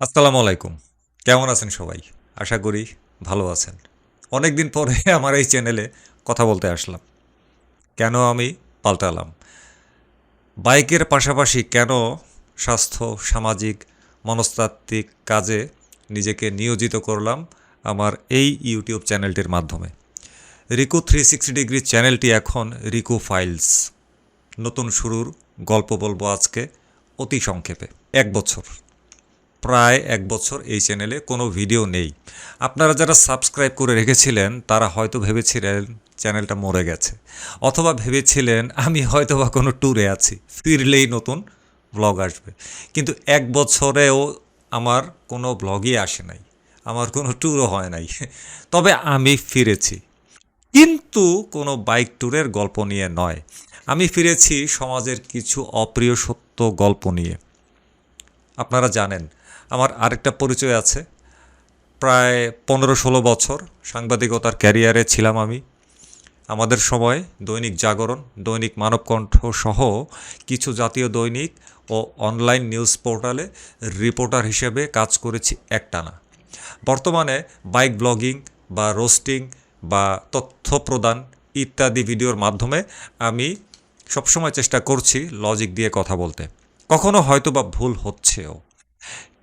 আসসালামু আলাইকুম। কেমন আছেন সবাই? আশা করি ভালো আছেন। অনেক দিন পরে আমার এই চ্যানেলে কথা বলতে আসলাম। কেন আমি পাল্টালাম? বাইকের পাশাপাশি কেন স্বাস্থ্য, সামাজিক, মনস্তাত্ত্বিক কাজে নিজেকে নিয়োজিত করলাম আমার এই ইউটিউব চ্যানেলটির মাধ্যমে? রিকু থ্রি সিক্সটি ডিগ্রি চ্যানেলটি এখন রিকু ফাইলস। নতুন শুরুর গল্প বলব আজকে অতি সংক্ষেপে। এক বছর। প্রায় এক বছর এই চ্যানেলে কোনো ভিডিও নেই। আপনারা যারা সাবস্ক্রাইব করে রেখেছিলেন, তারা হয়তো ভেবেছিলেন চ্যানেলটা মরে গেছে। অথবা ভেবেছিলেন আমি হয়তো বা কোনো ট্যুরে আছি, ফিরলেই নতুন ব্লগ আসবে। কিন্তু এক বছরেও আমার কোনো ব্লগই আসে নাই, আমার কোনো ট্যুরও হয় নাই। তবে আমি ফিরেছি। কিন্তু কোনো বাইক ট্যুরের গল্প নিয়ে নয়। আমি ফিরেছি সমাজের কিছু অপ্রিয় সত্য গল্প নিয়ে। আপনারা জানেন আমার আরেকটা পরিচয় আছে। প্রায় পনেরো ষোলো বছর সাংবাদিকতার ক্যারিয়ারে ছিলাম আমি। আমাদের সময় দৈনিক জাগরণ, দৈনিক মানবকণ্ঠ সহ কিছু জাতীয় দৈনিক ও অনলাইন নিউজ পোর্টালে রিপোর্টার হিসেবে কাজ করেছি একটানা। বর্তমানে বাইক ব্লগিং বা রোস্টিং বা তথ্য প্রদান ইত্যাদি ভিডিওর মাধ্যমে আমি সবসময় চেষ্টা করছি লজিক দিয়ে কথা বলতে। কখনো হয়তো বা ভুল হচ্ছেও।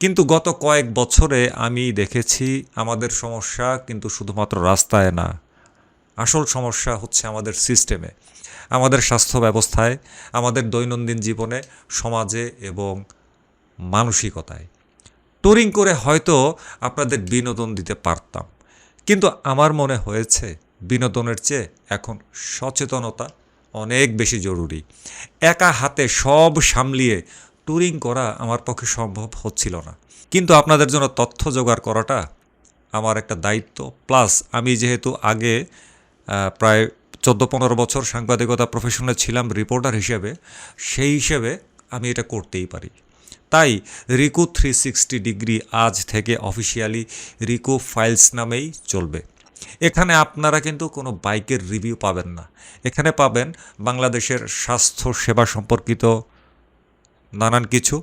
কিন্তু গত কয়েক বছরে আমি দেখেছি আমাদের সমস্যা কিন্তু শুধুমাত্র রাস্তায় না। আসল সমস্যা হচ্ছে আমাদের সিস্টেমে, আমাদের স্বাস্থ্য ব্যবস্থায়, আমাদের দৈনন্দিন জীবনে, সমাজে এবং মানসিকতায়। টুরিং করে হয়তো আপনাদের বিনোদন দিতে পারতাম, কিন্তু আমার মনে হয়েছে বিনোদনের চেয়ে এখন সচেতনতা অনেক বেশি জরুরি। একা হাতে সব সামলিয়ে ট্যুরিং করা আমার পক্ষে সম্ভব হচ্ছিল না। কিন্তু আপনাদের জন্য তথ্য জোগাড় করাটা আমার একটা দায়িত্ব। প্লাস আমি যেহেতু আগে প্রায় চোদ্দ পনেরো বছর সাংবাদিকতা প্রফেশনে ছিলাম রিপোর্টার হিসেবে, সেই হিসেবে আমি এটা করতেই পারি। তাই রিকু থ্রি সিক্সটি ডিগ্রি আজ থেকে অফিসিয়ালি রিকু ফাইলস নামেই চলবে। এখানে আপনারা কিন্তু কোনো বাইকের রিভিউ পাবেন না। এখানে পাবেন বাংলাদেশের স্বাস্থ্য সেবা সম্পর্কিত নানান কিছু।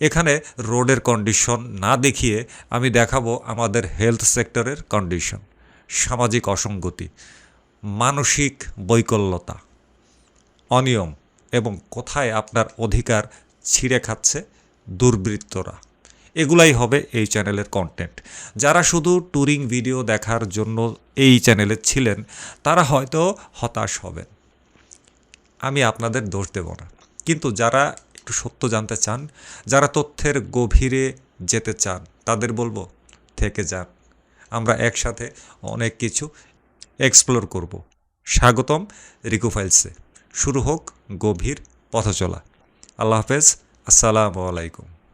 এখানে রোডের কন্ডিশন না দেখিয়ে আমি দেখাবো আমাদের হেলথ সেক্টরের কন্ডিশন সামাজিক অসঙ্গতি, মানসিক বৈকল্যতা, অনিয়ম এবং কোথায় আপনার অধিকার ছিঁড়ে খাচ্ছে দুর্বৃত্তরা। এগুলাই হবে এই চ্যানেলের কন্টেন্ট যারা শুধু ট্যুরিং ভিডিও দেখার জন্য এই চ্যানেলে ছিলেন, তারা হয়তো হতাশ হবেন। আমি আপনাদের দোষ দেব না। কিন্তু যারা একটু সত্য জানতে চান, যারা তথ্যের গভীরে যেতে চান, তাদের বলব, থেকে যান। আমরা একসাথে অনেক কিছু এক্সপ্লোর করব। স্বাগতম রিকু ফাইলসে। শুরু হোক গভীর পথচলা। আল্লাহ হাফেজ, আসসালামু আলাইকুম।